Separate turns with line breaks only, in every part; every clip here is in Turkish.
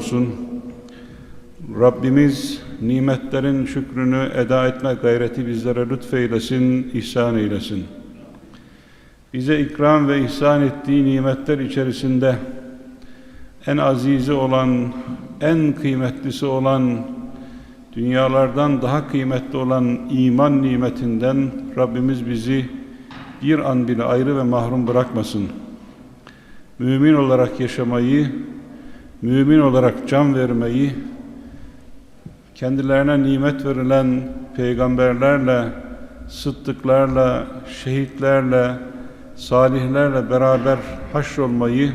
olsun. Rabbimiz nimetlerin şükrünü eda etme gayreti bizlere lütfeylesin, ihsan eylesin. Bize ikram ve ihsan ettiği nimetler içerisinde en azizi olan, en kıymetlisi olan, dünyalardan daha kıymetli olan iman nimetinden Rabbimiz bizi bir an bile ayrı ve mahrum bırakmasın. Mümin olarak yaşamayı, mümin olarak can vermeyi, kendilerine nimet verilen peygamberlerle, sıddıklarla, şehitlerle, salihlerle beraber haşrolmayı,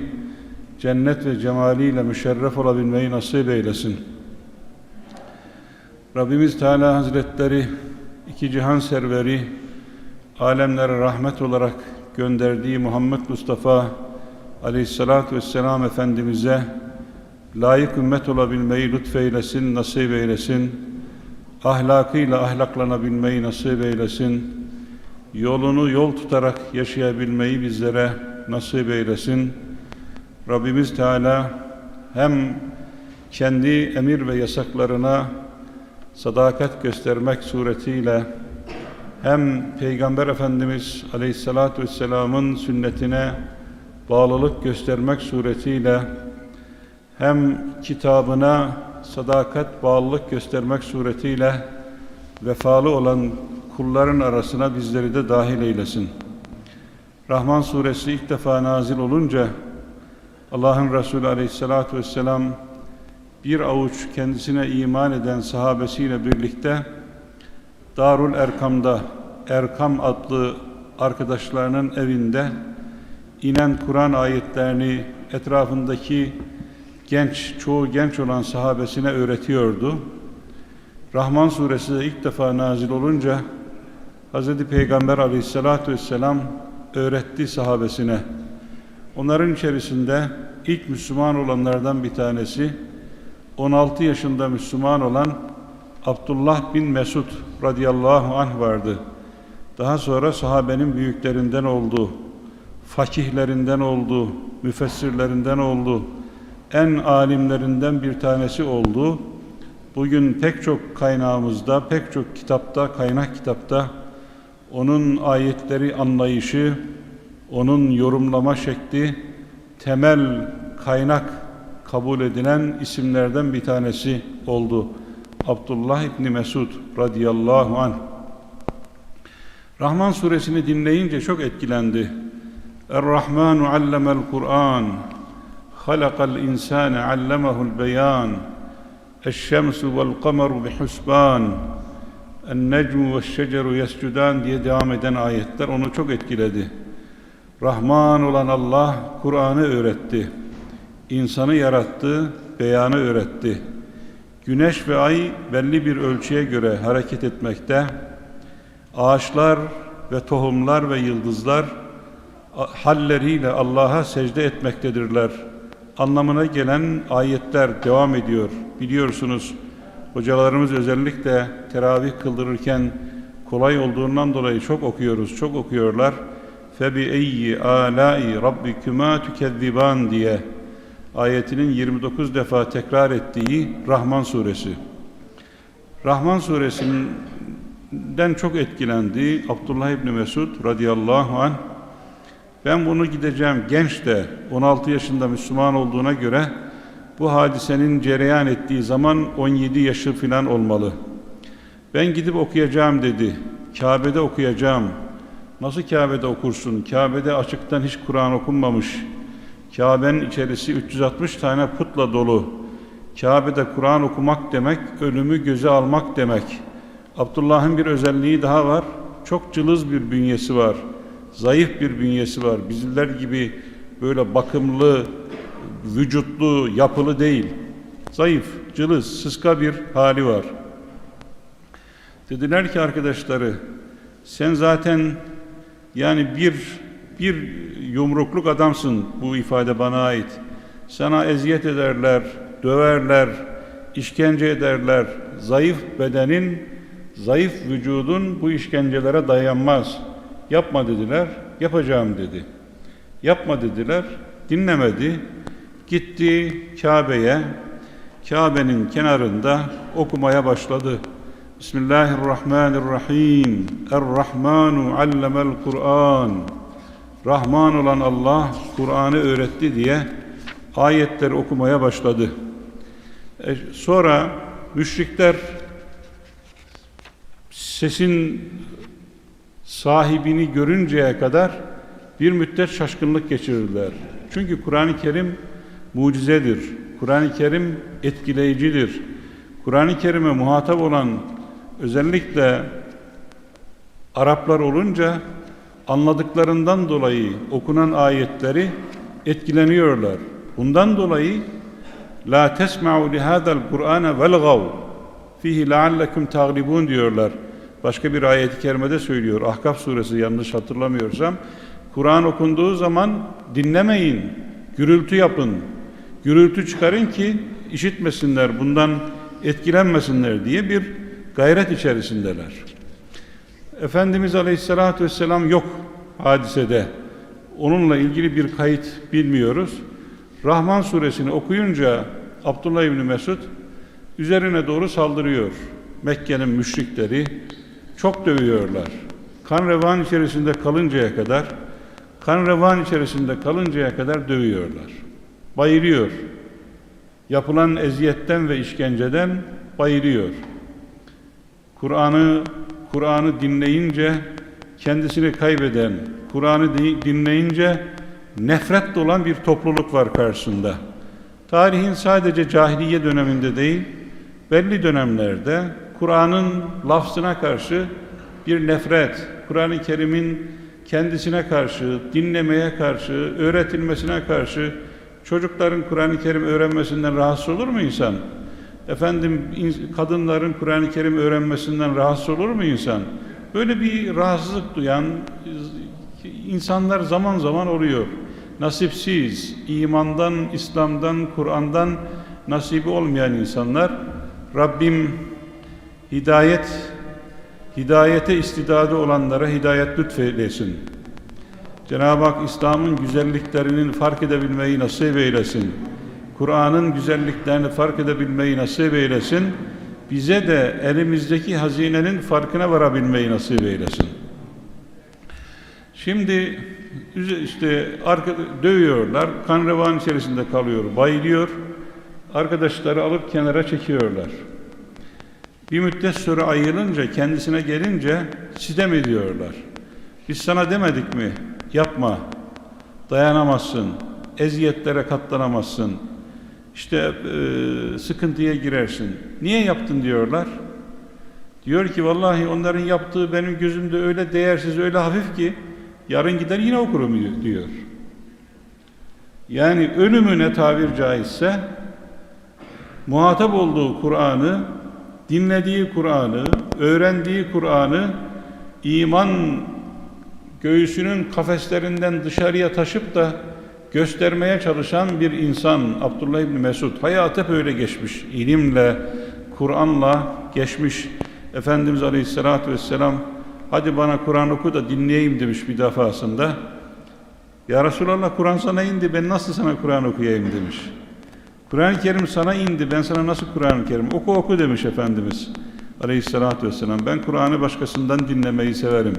cennet ve cemaliyle müşerref olabilmeyi nasip eylesin. Rabbimiz Teala Hazretleri iki cihan serveri, alemlere rahmet olarak gönderdiği Muhammed Mustafa Aleyhisselatü Vesselam Efendimiz'e layık ümmet olabilmeyi lütfeylesin, nasip eylesin. Ahlakıyla ahlaklanabilmeyi nasip eylesin. Yolunu yol tutarak yaşayabilmeyi bizlere nasip eylesin. Rabbimiz Teala hem kendi emir ve yasaklarına sadakat göstermek suretiyle hem Peygamber Efendimiz Aleyhisselatü Vesselam'ın sünnetine bağlılık göstermek suretiyle hem kitabına sadakat, bağlılık göstermek suretiyle vefalı olan kulların arasına bizleri de dahil eylesin. Rahman suresi ilk defa nazil olunca Allah'ın Resulü aleyhissalatu vesselam bir avuç kendisine iman eden sahabesiyle birlikte Darul Erkam'da Erkam adlı arkadaşlarının evinde inen Kur'an ayetlerini etrafındaki genç, çoğu genç olan sahabesine öğretiyordu. Rahman suresi de ilk defa nazil olunca Hz. Peygamber aleyhissalatu vesselam öğretti sahabesine. Onların içerisinde ilk Müslüman olanlardan bir tanesi 16 yaşında Müslüman olan Abdullah bin Mesud radıyallahu anh vardı. Daha sonra sahabenin büyüklerinden oldu, fakihlerinden oldu, müfessirlerinden oldu, en alimlerinden bir tanesi oldu. Bugün pek çok kaynağımızda, pek çok kitapta, kaynak kitapta onun ayetleri anlayışı, onun yorumlama şekli temel kaynak kabul edilen isimlerden bir tanesi oldu. Abdullah İbni Mesud radıyallahu anh. Rahman suresini dinleyince çok etkilendi. Er-Rahmanu allemel Kur'an. İnsane allemehul beyan. Eşşemsu vel kameru bihusban. En-necmu ve şeceru yescudan diye devam eden ayetler onu çok etkiledi. Rahman olan Allah Kur'an'ı öğretti. İnsanı yarattı, beyanı öğretti. Güneş ve ay belli bir ölçüye göre hareket etmekte. Ağaçlar ve tohumlar ve yıldızlar halleriyle Allah'a secde etmektedirler Anlamına gelen ayetler devam ediyor. Biliyorsunuz hocalarımız özellikle teravih kıldırırken kolay olduğundan dolayı çok okuyoruz, çok okuyorlar. فَبِأَيِّ آلَاءِ رَبِّكُمَا تُكَذِّبَانِ diye ayetinin 29 defa tekrar ettiği Rahman suresi. Rahman suresinden çok etkilendi Abdullah İbni Mesud radıyallahu anh. ben bunu gideceğim genç de 16 yaşında Müslüman olduğuna göre bu hadisenin cereyan ettiği zaman 17 yaşı filan olmalı. Ben gidip okuyacağım dedi. Kabe'de okuyacağım. Nasıl Kabe'de okursun? Kabe'de açıktan hiç Kur'an okunmamış. Kabe'nin içerisi 360 tane putla dolu. Kabe'de Kur'an okumak demek, ölümü göze almak demek. Abdullah'ın bir özelliği daha var. Çok cılız bir bünyesi var. Zayıf bir bünyesi var. Bizler gibi böyle bakımlı, vücutlu, yapılı değil. Zayıf, cılız, sıska bir hali var. Dediler ki arkadaşları, sen zaten yani bir bir yumrukluk adamsın bu ifade bana ait. Sana eziyet ederler, döverler, işkence ederler. Zayıf bedenin, zayıf vücudun bu işkencelere dayanmaz. Yapma dediler, yapacağım dedi. Yapma dediler, dinlemedi. Gitti Kabe'ye, Kabe'nin kenarında okumaya başladı. Bismillahirrahmanirrahim. Er-Rahmanu allemel Kur'an. Rahman olan Allah Kur'an'ı öğretti diye ayetleri okumaya başladı. E, sonra müşrikler sesin sahibini görünceye kadar bir müddet şaşkınlık geçirirler. Çünkü Kur'an-ı Kerim mucizedir. Kur'an-ı Kerim etkileyicidir. Kur'an-ı Kerim'e muhatap olan özellikle Araplar olunca anladıklarından dolayı okunan ayetleri etkileniyorlar. Bundan dolayı la tesma'u li hadal Kur'ana velgav fihi leallekum taglibun diyorlar. Başka bir ayet-i kerimede söylüyor. Ahkaf suresi yanlış hatırlamıyorsam. Kur'an okunduğu zaman dinlemeyin, gürültü yapın. Gürültü çıkarın ki işitmesinler, bundan etkilenmesinler diye bir gayret içerisindeler. Efendimiz Aleyhisselatü Vesselam yok hadisede. Onunla ilgili bir kayıt bilmiyoruz. Rahman suresini okuyunca Abdullah İbni Mesud üzerine doğru saldırıyor. Mekke'nin müşrikleri çok dövüyorlar. Kan revan içerisinde kalıncaya kadar kan revan içerisinde kalıncaya kadar dövüyorlar. Bayılıyor. Yapılan eziyetten ve işkenceden bayılıyor. Kur'an'ı Kur'an'ı dinleyince kendisini kaybeden, Kur'an'ı dinleyince nefret dolan bir topluluk var karşısında. Tarihin sadece cahiliye döneminde değil, belli dönemlerde Kur'an'ın lafzına karşı bir nefret, Kur'an-ı Kerim'in kendisine karşı, dinlemeye karşı, öğretilmesine karşı çocukların Kur'an-ı Kerim öğrenmesinden rahatsız olur mu insan? Efendim kadınların Kur'an-ı Kerim öğrenmesinden rahatsız olur mu insan? Böyle bir rahatsızlık duyan insanlar zaman zaman oluyor. Nasipsiz, imandan, İslam'dan, Kur'an'dan nasibi olmayan insanlar Rabbim hidayet hidayete istidadı olanlara hidayet lütfeylesin. Cenab-ı Hak İslam'ın güzelliklerinin fark edebilmeyi nasip eylesin. Kur'an'ın güzelliklerini fark edebilmeyi nasip eylesin. Bize de elimizdeki hazinenin farkına varabilmeyi nasip eylesin. Şimdi işte arka, dövüyorlar, kan revan içerisinde kalıyor, bayılıyor. Arkadaşları alıp kenara çekiyorlar. Bir müddet sonra ayrılınca, kendisine gelince sitem ediyorlar. Biz sana demedik mi? Yapma, dayanamazsın, eziyetlere katlanamazsın, işte e, sıkıntıya girersin. Niye yaptın diyorlar. Diyor ki vallahi onların yaptığı benim gözümde öyle değersiz, öyle hafif ki yarın gider yine okurum diyor. Yani ölümüne tabir caizse muhatap olduğu Kur'an'ı, dinlediği Kur'an'ı, öğrendiği Kur'an'ı iman göğsünün kafeslerinden dışarıya taşıp da göstermeye çalışan bir insan Abdullah İbni Mesud hayatı hep öyle geçmiş. İlimle, Kur'an'la geçmiş. Efendimiz Aleyhisselatü Vesselam hadi bana Kur'an oku da dinleyeyim demiş bir defasında. Ya Resulallah Kur'an sana indi ben nasıl sana Kur'an okuyayım demiş. Kur'an-ı Kerim sana indi ben sana nasıl Kur'an-ı Kerim oku oku demiş Efendimiz Aleyhisselatü Vesselam. Ben Kur'an'ı başkasından dinlemeyi severim.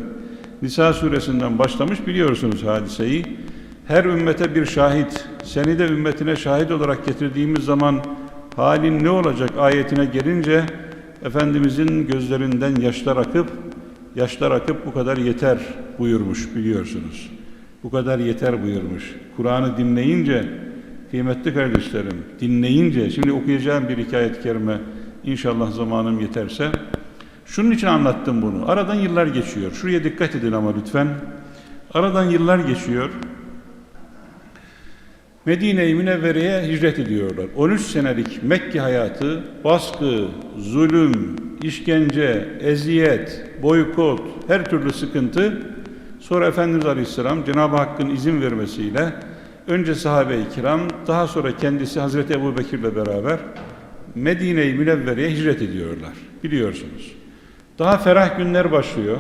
Nisa suresinden başlamış biliyorsunuz hadiseyi. Her ümmete bir şahit, seni de ümmetine şahit olarak getirdiğimiz zaman halin ne olacak ayetine gelince Efendimizin gözlerinden yaşlar akıp, yaşlar akıp bu kadar yeter buyurmuş biliyorsunuz. Bu kadar yeter buyurmuş. Kur'an'ı dinleyince, kıymetli kardeşlerim, dinleyince, şimdi okuyacağım bir hikayet-i kerime inşallah zamanım yeterse, şunun için anlattım bunu. Aradan yıllar geçiyor. Şuraya dikkat edin ama lütfen. Aradan yıllar geçiyor. Medine-i Münevvere'ye hicret ediyorlar. 13 senelik Mekke hayatı baskı, zulüm, işkence, eziyet, boykot, her türlü sıkıntı sonra Efendimiz Aleyhisselam Cenab-ı Hakk'ın izin vermesiyle önce sahabe-i kiram daha sonra kendisi Hazreti Ebu Bekir'le beraber Medine-i Münevvere'ye hicret ediyorlar. Biliyorsunuz. Daha ferah günler başlıyor.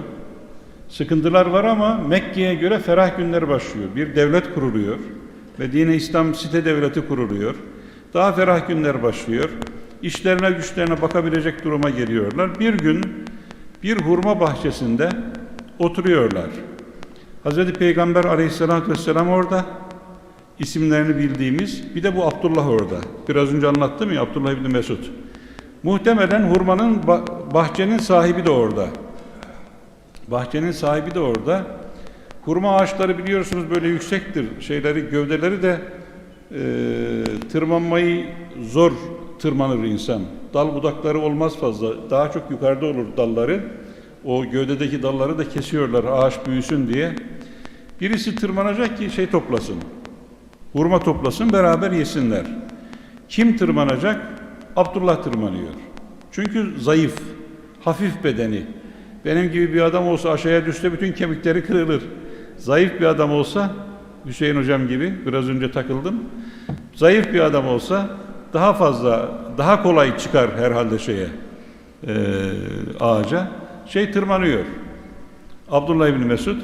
Sıkıntılar var ama Mekke'ye göre ferah günler başlıyor. Bir devlet kuruluyor. Medine İslam site devleti kuruluyor. Daha ferah günler başlıyor. işlerine güçlerine bakabilecek duruma geliyorlar. Bir gün bir hurma bahçesinde oturuyorlar. Hazreti Peygamber aleyhissalatü vesselam orada, isimlerini bildiğimiz, bir de bu Abdullah orada. Biraz önce anlattım ya Abdullah İbni Mesud. Muhtemelen hurmanın, ba- bahçenin sahibi de orada. Bahçenin sahibi de orada. Hurma ağaçları biliyorsunuz böyle yüksektir. Şeyleri, gövdeleri de e, tırmanmayı zor tırmanır insan. Dal budakları olmaz fazla. Daha çok yukarıda olur dalları. O gövdedeki dalları da kesiyorlar ağaç büyüsün diye. Birisi tırmanacak ki şey toplasın. Hurma toplasın beraber yesinler. Kim tırmanacak? Abdullah tırmanıyor. Çünkü zayıf, hafif bedeni. Benim gibi bir adam olsa aşağıya düşse bütün kemikleri kırılır. Zayıf bir adam olsa, Hüseyin hocam gibi biraz önce takıldım. Zayıf bir adam olsa daha fazla, daha kolay çıkar herhalde şeye, eee, ağaca. Şey tırmanıyor. Abdullah İbni Mesud.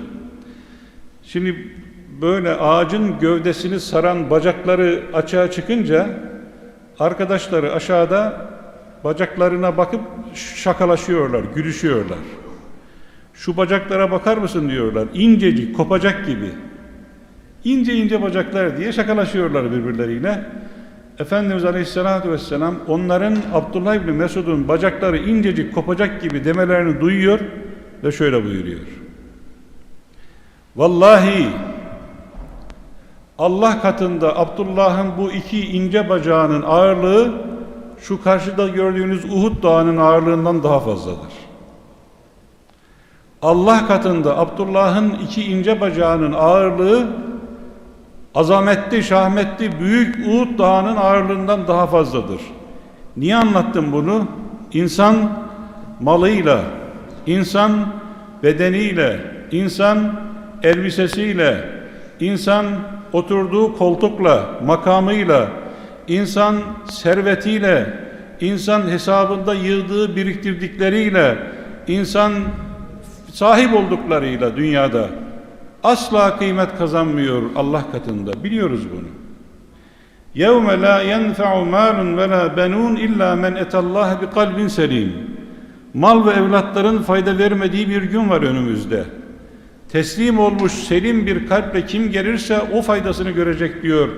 Şimdi böyle ağacın gövdesini saran bacakları açığa çıkınca arkadaşları aşağıda bacaklarına bakıp şakalaşıyorlar, gülüşüyorlar. Şu bacaklara bakar mısın diyorlar. İncecik, kopacak gibi. İnce ince bacaklar diye şakalaşıyorlar birbirleriyle. Efendimiz Aleyhisselatü Vesselam onların Abdullah İbni Mesud'un bacakları incecik kopacak gibi demelerini duyuyor ve şöyle buyuruyor. Vallahi Allah katında Abdullah'ın bu iki ince bacağının ağırlığı şu karşıda gördüğünüz Uhud dağının ağırlığından daha fazladır. Allah katında Abdullah'ın iki ince bacağının ağırlığı azametli, şahmetli, büyük Uhud dağının ağırlığından daha fazladır. Niye anlattım bunu? İnsan malıyla, insan bedeniyle, insan elbisesiyle, insan oturduğu koltukla, makamıyla, insan servetiyle, insan hesabında yığdığı biriktirdikleriyle, insan sahip olduklarıyla dünyada asla kıymet kazanmıyor Allah katında. Biliyoruz bunu. يَوْمَ لَا يَنْفَعُ مَالٌ وَلَا بَنُونَ اِلَّا مَنْ اَتَى اللّٰهَ بِقَلْبٍ سَلِيمٍ Mal ve evlatların fayda vermediği bir gün var önümüzde. Teslim olmuş selim bir kalple kim gelirse o faydasını görecek diyor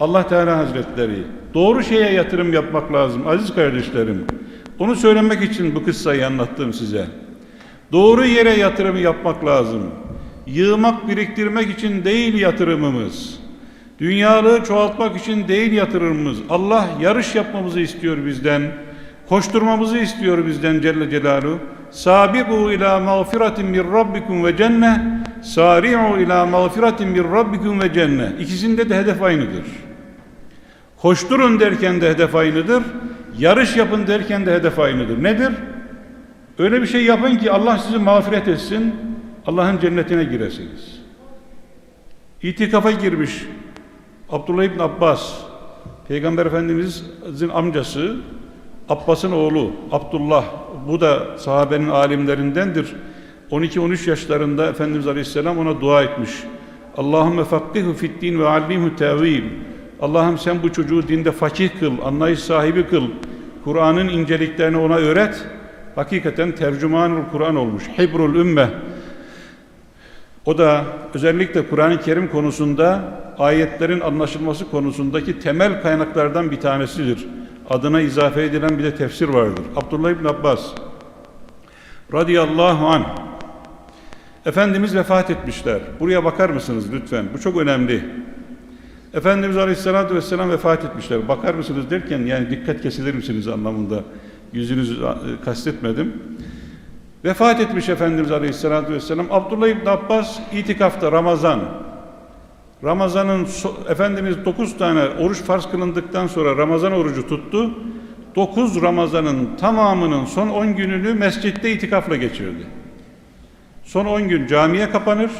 Allah Teala Hazretleri. Doğru şeye yatırım yapmak lazım aziz kardeşlerim. Onu söylemek için bu kıssayı anlattım size. Doğru yere yatırım yapmak lazım. Yığmak, biriktirmek için değil yatırımımız. Dünyalığı çoğaltmak için değil yatırımımız. Allah yarış yapmamızı istiyor bizden. Koşturmamızı istiyor bizden Celle Celaluhu. Sabiqu ila mağfiratin min rabbikum ve cenne. Sari'u ila mağfiratin min rabbikum ve cenne. İkisinde de hedef aynıdır. Koşturun derken de hedef aynıdır. Yarış yapın derken de hedef aynıdır. Nedir? Öyle bir şey yapın ki Allah sizi mağfiret etsin. Allah'ın cennetine giresiniz. İtikafa girmiş Abdullah İbn Abbas, Peygamber Efendimiz'in amcası, Abbas'ın oğlu Abdullah, bu da sahabenin alimlerindendir. 12-13 yaşlarında Efendimiz Aleyhisselam ona dua etmiş. Allahümme fakkihu fid din ve allimhu tevil. Allah'ım sen bu çocuğu dinde fakih kıl, anlayış sahibi kıl. Kur'an'ın inceliklerini ona öğret. Hakikaten tercümanul Kur'an olmuş. Hibrul ümme. O da özellikle Kur'an-ı Kerim konusunda ayetlerin anlaşılması konusundaki temel kaynaklardan bir tanesidir. Adına izafe edilen bir de tefsir vardır. Abdullah İbn Abbas radıyallahu an Efendimiz vefat etmişler. Buraya bakar mısınız lütfen? Bu çok önemli. Efendimiz Aleyhisselatü Vesselam vefat etmişler. Bakar mısınız derken yani dikkat kesilir misiniz anlamında yüzünüzü kastetmedim. Vefat etmiş Efendimiz Aleyhisselatü Vesselam. Abdullah İbni Abbas itikafta Ramazan. Ramazan'ın Efendimiz dokuz tane oruç farz kılındıktan sonra Ramazan orucu tuttu. Dokuz Ramazan'ın tamamının son on gününü mescitte itikafla geçirdi. Son on gün camiye kapanır.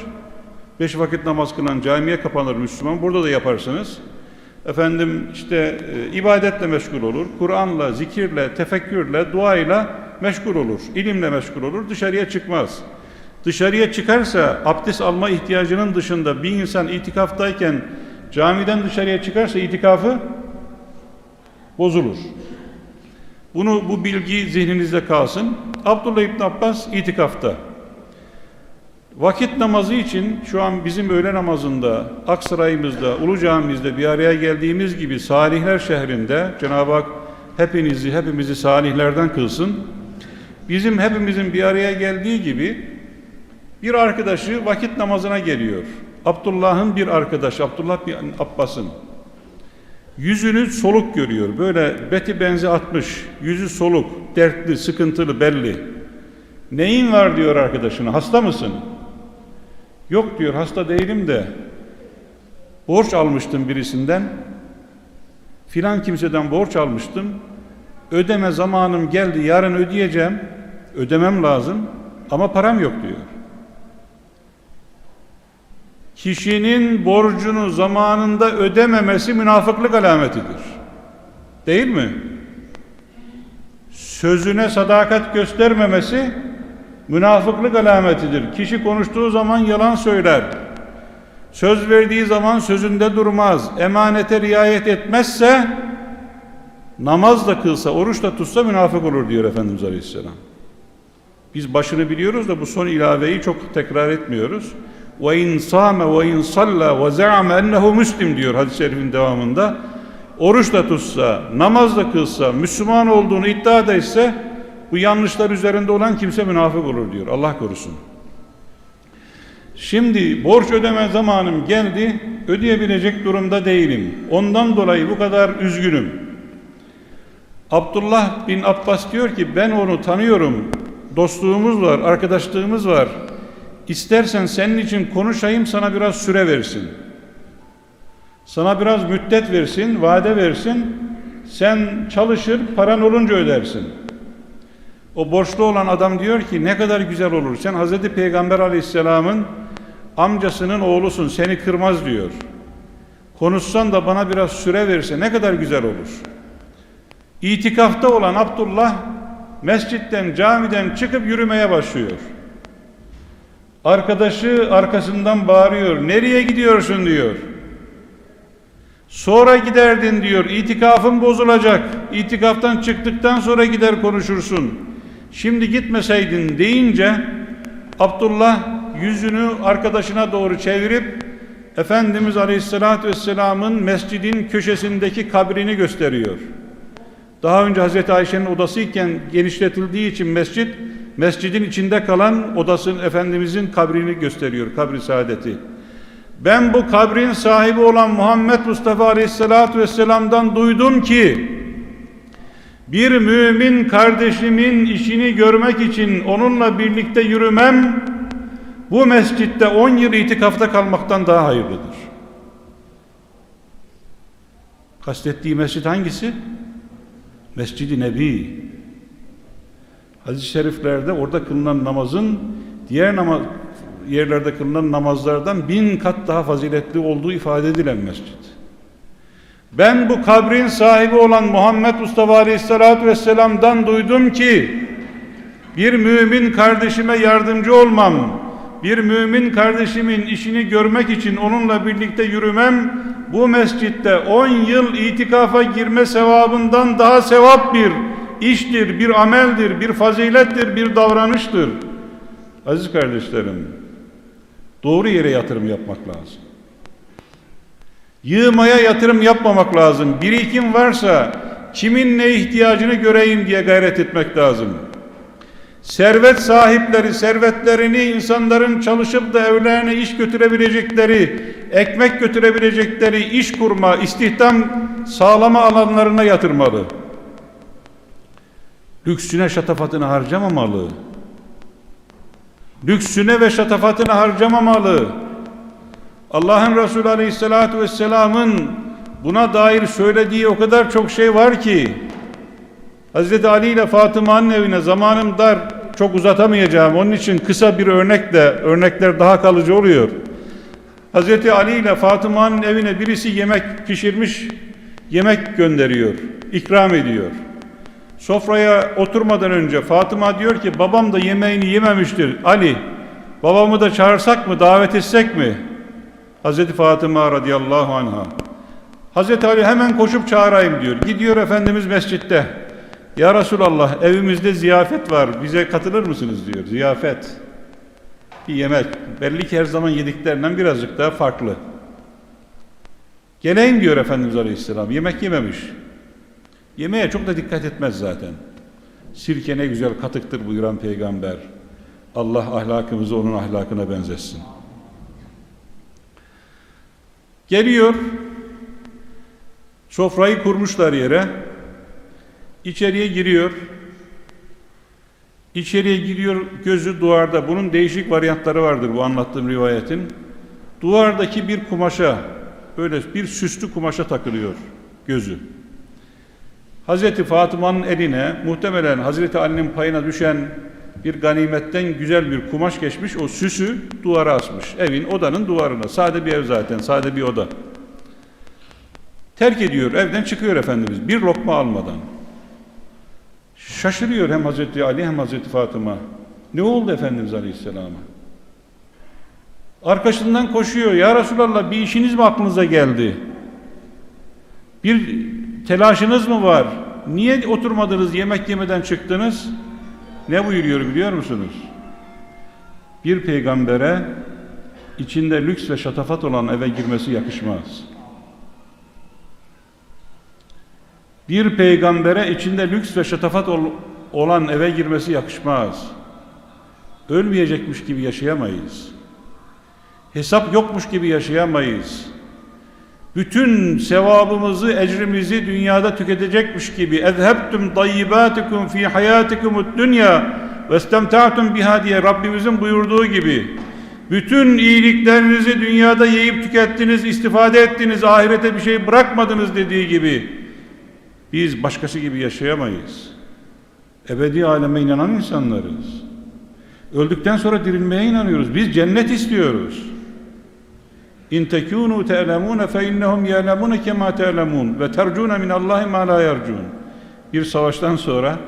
Beş vakit namaz kılan camiye kapanır Müslüman. Burada da yaparsınız. Efendim işte e, ibadetle meşgul olur. Kur'an'la, zikirle, tefekkürle, duayla meşgul olur. ilimle meşgul olur. Dışarıya çıkmaz. Dışarıya çıkarsa abdest alma ihtiyacının dışında bir insan itikaftayken camiden dışarıya çıkarsa itikafı bozulur. Bunu bu bilgi zihninizde kalsın. Abdullah İbn Abbas itikafta. Vakit namazı için şu an bizim öğle namazında, Aksaray'ımızda, Ulu Camimizde bir araya geldiğimiz gibi Salihler şehrinde Cenab-ı Hak hepinizi, hepimizi salihlerden kılsın. Bizim hepimizin bir araya geldiği gibi bir arkadaşı vakit namazına geliyor. Abdullah'ın bir arkadaşı, Abdullah bin Abbas'ın. Yüzünü soluk görüyor. Böyle beti benzi atmış. Yüzü soluk, dertli, sıkıntılı belli. Neyin var diyor arkadaşına. Hasta mısın? Yok diyor hasta değilim de borç almıştım birisinden. Filan kimseden borç almıştım. Ödeme zamanım geldi. Yarın ödeyeceğim. Ödemem lazım ama param yok diyor. Kişinin borcunu zamanında ödememesi münafıklık alametidir. Değil mi? Sözüne sadakat göstermemesi münafıklık alametidir. Kişi konuştuğu zaman yalan söyler. Söz verdiği zaman sözünde durmaz. Emanete riayet etmezse namaz da kılsa, oruç da tutsa münafık olur diyor Efendimiz Aleyhisselam. Biz başını biliyoruz da bu son ilaveyi çok tekrar etmiyoruz. Ve in ve in salla ve za'ame ennehu müslim diyor hadis-i şerifin devamında. Oruç da tutsa, namaz da kılsa, Müslüman olduğunu iddia etse bu yanlışlar üzerinde olan kimse münafık olur diyor. Allah korusun. Şimdi borç ödeme zamanım geldi, ödeyebilecek durumda değilim. Ondan dolayı bu kadar üzgünüm. Abdullah bin Abbas diyor ki ben onu tanıyorum. Dostluğumuz var, arkadaşlığımız var. İstersen senin için konuşayım sana biraz süre versin. Sana biraz müddet versin, vade versin. Sen çalışır, paran olunca ödersin. O borçlu olan adam diyor ki ne kadar güzel olur. Sen Hazreti Peygamber Aleyhisselam'ın amcasının oğlusun seni kırmaz diyor. Konuşsan da bana biraz süre verse ne kadar güzel olur. İtikafta olan Abdullah mescitten camiden çıkıp yürümeye başlıyor. Arkadaşı arkasından bağırıyor. Nereye gidiyorsun diyor. Sonra giderdin diyor. İtikafın bozulacak. İtikaftan çıktıktan sonra gider konuşursun. Şimdi gitmeseydin deyince Abdullah yüzünü arkadaşına doğru çevirip Efendimiz Aleyhisselatü Vesselam'ın mescidin köşesindeki kabrini gösteriyor. Daha önce Hazreti Ayşe'nin odasıyken genişletildiği için mescit, mescidin içinde kalan odasının Efendimizin kabrini gösteriyor, kabri saadeti. Ben bu kabrin sahibi olan Muhammed Mustafa Aleyhisselatü Vesselam'dan duydum ki, bir mümin kardeşimin işini görmek için onunla birlikte yürümem, bu mescitte 10 yıl itikafta kalmaktan daha hayırlıdır. Kastettiği mescit hangisi? Mescid-i Nebi. Hadis-i şeriflerde orada kılınan namazın diğer namaz yerlerde kılınan namazlardan bin kat daha faziletli olduğu ifade edilen mescid. Ben bu kabrin sahibi olan Muhammed Mustafa Aleyhisselatü Vesselam'dan duydum ki bir mümin kardeşime yardımcı olmam, bir mümin kardeşimin işini görmek için onunla birlikte yürümem, bu mescitte 10 yıl itikafa girme sevabından daha sevap bir iştir, bir ameldir, bir fazilettir, bir davranıştır. Aziz kardeşlerim, doğru yere yatırım yapmak lazım. Yığmaya yatırım yapmamak lazım. Birikim varsa kimin ne ihtiyacını göreyim diye gayret etmek lazım. Servet sahipleri servetlerini insanların çalışıp da evlerine iş götürebilecekleri, ekmek götürebilecekleri iş kurma, istihdam sağlama alanlarına yatırmalı. Lüksüne şatafatını harcamamalı. Lüksüne ve şatafatını harcamamalı. Allah'ın Resulü Aleyhisselatü Vesselam'ın buna dair söylediği o kadar çok şey var ki Hazreti Ali ile Fatıma'nın evine zamanım dar çok uzatamayacağım. Onun için kısa bir örnekle örnekler daha kalıcı oluyor. Hazreti Ali ile Fatıma'nın evine birisi yemek pişirmiş yemek gönderiyor, ikram ediyor. Sofraya oturmadan önce Fatıma diyor ki babam da yemeğini yememiştir. Ali babamı da çağırsak mı davet etsek mi? Hazreti Fatıma radıyallahu anha. Hazreti Ali hemen koşup çağırayım diyor. Gidiyor Efendimiz mescitte. Ya Resulallah evimizde ziyafet var. Bize katılır mısınız diyor. Ziyafet. Bir yemek. Belli ki her zaman yediklerinden birazcık daha farklı. Geleyim diyor Efendimiz Aleyhisselam. Yemek yememiş. Yemeğe çok da dikkat etmez zaten. Sirke ne güzel katıktır buyuran peygamber. Allah ahlakımızı onun ahlakına benzetsin. Geliyor. Sofrayı kurmuşlar yere. İçeriye giriyor. İçeriye giriyor gözü duvarda. Bunun değişik varyantları vardır bu anlattığım rivayetin. Duvardaki bir kumaşa böyle bir süslü kumaşa takılıyor gözü. Hazreti Fatıma'nın eline muhtemelen Hazreti Ali'nin payına düşen bir ganimetten güzel bir kumaş geçmiş o süsü duvara asmış. Evin odanın duvarına. Sade bir ev zaten. Sade bir oda. Terk ediyor. Evden çıkıyor Efendimiz. Bir lokma almadan. Şaşırıyor hem Hazreti Ali hem Hazreti Fatıma. Ne oldu Efendimiz Aleyhisselam'a? Arkasından koşuyor. Ya Resulallah bir işiniz mi aklınıza geldi? Bir telaşınız mı var? Niye oturmadınız, yemek yemeden çıktınız? Ne buyuruyor biliyor musunuz? Bir peygambere içinde lüks ve şatafat olan eve girmesi yakışmaz. Bir peygambere içinde lüks ve şatafat ol- olan eve girmesi yakışmaz. Ölmeyecekmiş gibi yaşayamayız. Hesap yokmuş gibi yaşayamayız Bütün sevabımızı, ecrimizi dünyada tüketecekmiş gibi اَذْهَبْتُمْ طَيِّبَاتِكُمْ ف۪ي حَيَاتِكُمُ الدُّنْيَا وَاسْتَمْتَعْتُمْ بِهَا diye Rabbimizin buyurduğu gibi bütün iyiliklerinizi dünyada yiyip tükettiniz, istifade ettiniz, ahirete bir şey bırakmadınız dediği gibi biz başkası gibi yaşayamayız. Ebedi aleme inanan insanlarız. Öldükten sonra dirilmeye inanıyoruz. Biz cennet istiyoruz. İn tekunu te'lemun fe innahum ya'lemun kema te'lemun ve tercun min Allah ma la yercun. Bir savaştan sonra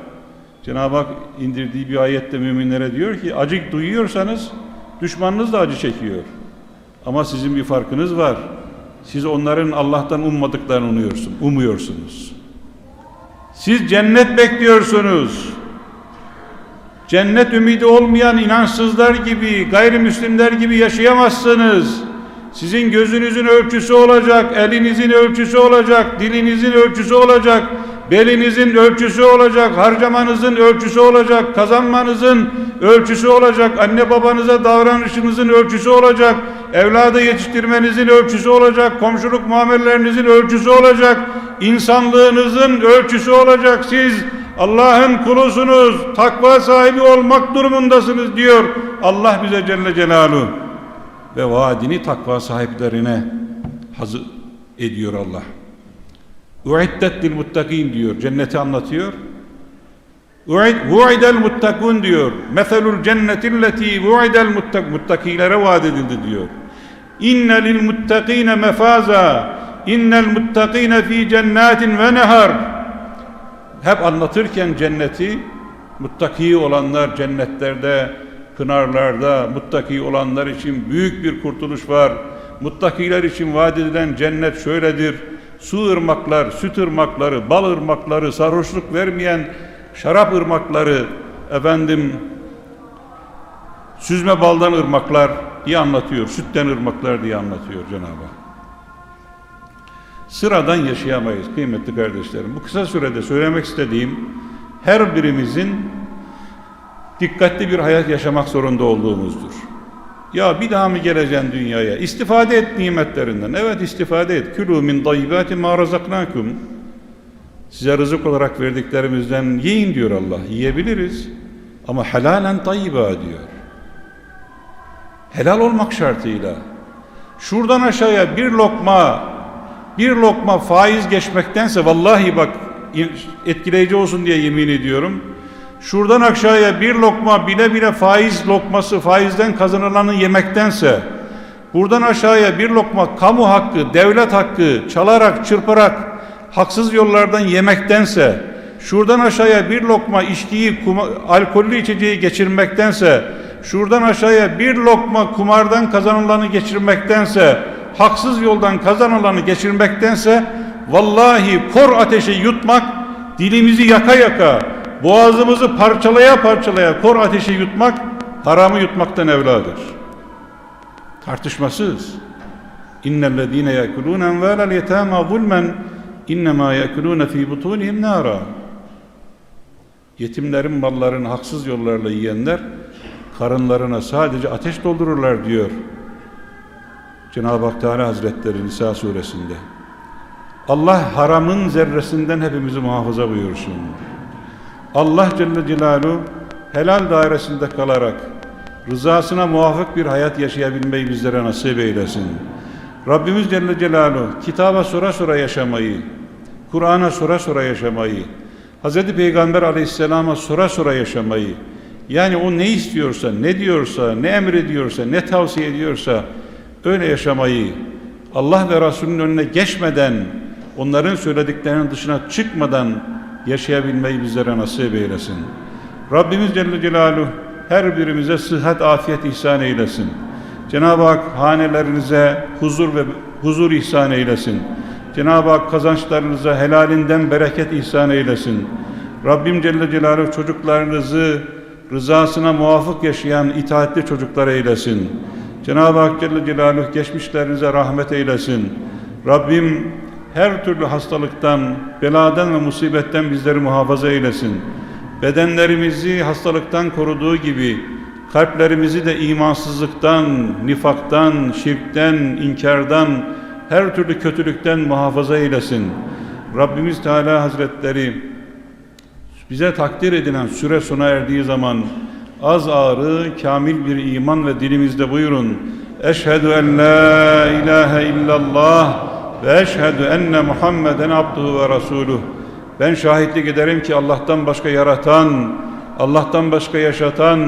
Cenab-ı Hak indirdiği bir ayette müminlere diyor ki acı duyuyorsanız düşmanınız da acı çekiyor. Ama sizin bir farkınız var. Siz onların Allah'tan ummadıklarını umuyorsun, umuyorsunuz. Siz cennet bekliyorsunuz. Cennet ümidi olmayan inançsızlar gibi, gayrimüslimler gibi yaşayamazsınız. Sizin gözünüzün ölçüsü olacak, elinizin ölçüsü olacak, dilinizin ölçüsü olacak, belinizin ölçüsü olacak, harcamanızın ölçüsü olacak, kazanmanızın ölçüsü olacak, anne babanıza davranışınızın ölçüsü olacak, evladı yetiştirmenizin ölçüsü olacak, komşuluk muamelelerinizin ölçüsü olacak, insanlığınızın ölçüsü olacak. Siz Allah'ın kulusunuz, takva sahibi olmak durumundasınız diyor Allah bize Celle Celaluhu ve vaadini takva sahiplerine hazır ediyor Allah. Uiddet lil muttakin diyor. Cenneti anlatıyor. Vu'idel muttakun diyor. Meselul cennetilleti vu'idel muttak muttakilere vaat edildi diyor. İnne lil muttakine mefaza. İnnel muttakine fi cennetin ve nehar. Hep anlatırken cenneti muttaki olanlar cennetlerde pınarlarda muttaki olanlar için büyük bir kurtuluş var. Muttakiler için vaat edilen cennet şöyledir. Su ırmaklar, süt ırmakları, bal ırmakları, sarhoşluk vermeyen şarap ırmakları, efendim süzme baldan ırmaklar diye anlatıyor. Sütten ırmaklar diye anlatıyor Cenab-ı Hak. Sıradan yaşayamayız kıymetli kardeşlerim. Bu kısa sürede söylemek istediğim her birimizin dikkatli bir hayat yaşamak zorunda olduğumuzdur. Ya bir daha mı geleceksin dünyaya? İstifade et nimetlerinden. Evet istifade et. Külü min dayyibati ma razaknakum. Size rızık olarak verdiklerimizden yiyin diyor Allah. Yiyebiliriz. Ama helalen tayyiba diyor. Helal olmak şartıyla. Şuradan aşağıya bir lokma bir lokma faiz geçmektense vallahi bak etkileyici olsun diye yemin ediyorum şuradan aşağıya bir lokma bile bile faiz lokması faizden kazanılanı yemektense buradan aşağıya bir lokma kamu hakkı, devlet hakkı çalarak, çırparak haksız yollardan yemektense şuradan aşağıya bir lokma içkiyi, kuma, alkollü içeceği geçirmektense şuradan aşağıya bir lokma kumardan kazanılanı geçirmektense haksız yoldan kazanılanı geçirmektense vallahi kor ateşi yutmak dilimizi yaka yaka, boğazımızı parçalaya parçalaya kor ateşi yutmak, haramı yutmaktan evladır. Tartışmasız. İnnellezîne yekulûne envâlel yetâmâ zulmen innemâ yekulûne fî butûnihim nâra. Yetimlerin mallarını haksız yollarla yiyenler karınlarına sadece ateş doldururlar diyor Cenab-ı Hak Teala Hazretleri Nisa suresinde. Allah haramın zerresinden hepimizi muhafaza buyursun. Allah Celle Celaluhu helal dairesinde kalarak rızasına muvafık bir hayat yaşayabilmeyi bizlere nasip eylesin. Rabbimiz Celle Celaluhu kitaba sora sora yaşamayı, Kur'an'a sora sora yaşamayı, Hz. Peygamber aleyhisselama sora sora yaşamayı, yani o ne istiyorsa, ne diyorsa, ne emrediyorsa, ne tavsiye ediyorsa öyle yaşamayı, Allah ve Resulünün önüne geçmeden, onların söylediklerinin dışına çıkmadan yaşayabilmeyi bizlere nasip eylesin. Rabbimiz Celle Celaluhu her birimize sıhhat, afiyet ihsan eylesin. Cenab-ı Hak hanelerinize huzur ve huzur ihsan eylesin. Cenab-ı Hak kazançlarınıza helalinden bereket ihsan eylesin. Rabbim Celle Celaluhu çocuklarınızı rızasına muvafık yaşayan itaatli çocuklar eylesin. Cenab-ı Hak Celle Celaluhu geçmişlerinize rahmet eylesin. Rabbim her türlü hastalıktan, beladan ve musibetten bizleri muhafaza eylesin. Bedenlerimizi hastalıktan koruduğu gibi kalplerimizi de imansızlıktan, nifaktan, şirkten, inkardan, her türlü kötülükten muhafaza eylesin. Rabbimiz Teala Hazretleri bize takdir edilen süre sona erdiği zaman az ağrı, kamil bir iman ve dilimizde buyurun. Eşhedü en la ilahe illallah ve eşhedü enne Muhammeden abduhu ve resuluh. Ben şahitlik ederim ki Allah'tan başka yaratan, Allah'tan başka yaşatan,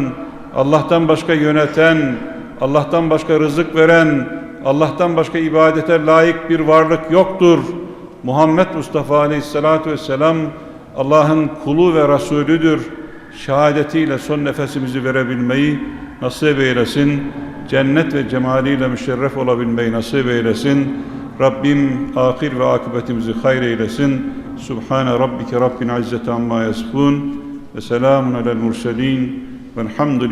Allah'tan başka yöneten, Allah'tan başka rızık veren, Allah'tan başka ibadete layık bir varlık yoktur. Muhammed Mustafa Aleyhisselatü Vesselam Allah'ın kulu ve Resulüdür. Şehadetiyle son nefesimizi verebilmeyi nasip eylesin. Cennet ve cemaliyle müşerref olabilmeyi nasip eylesin. Rabbim ahir ve akıbetimizi hayır eylesin. Subhane rabbike rabbil izzeti amma yasifun ve selamun alel murselin velhamdülillah.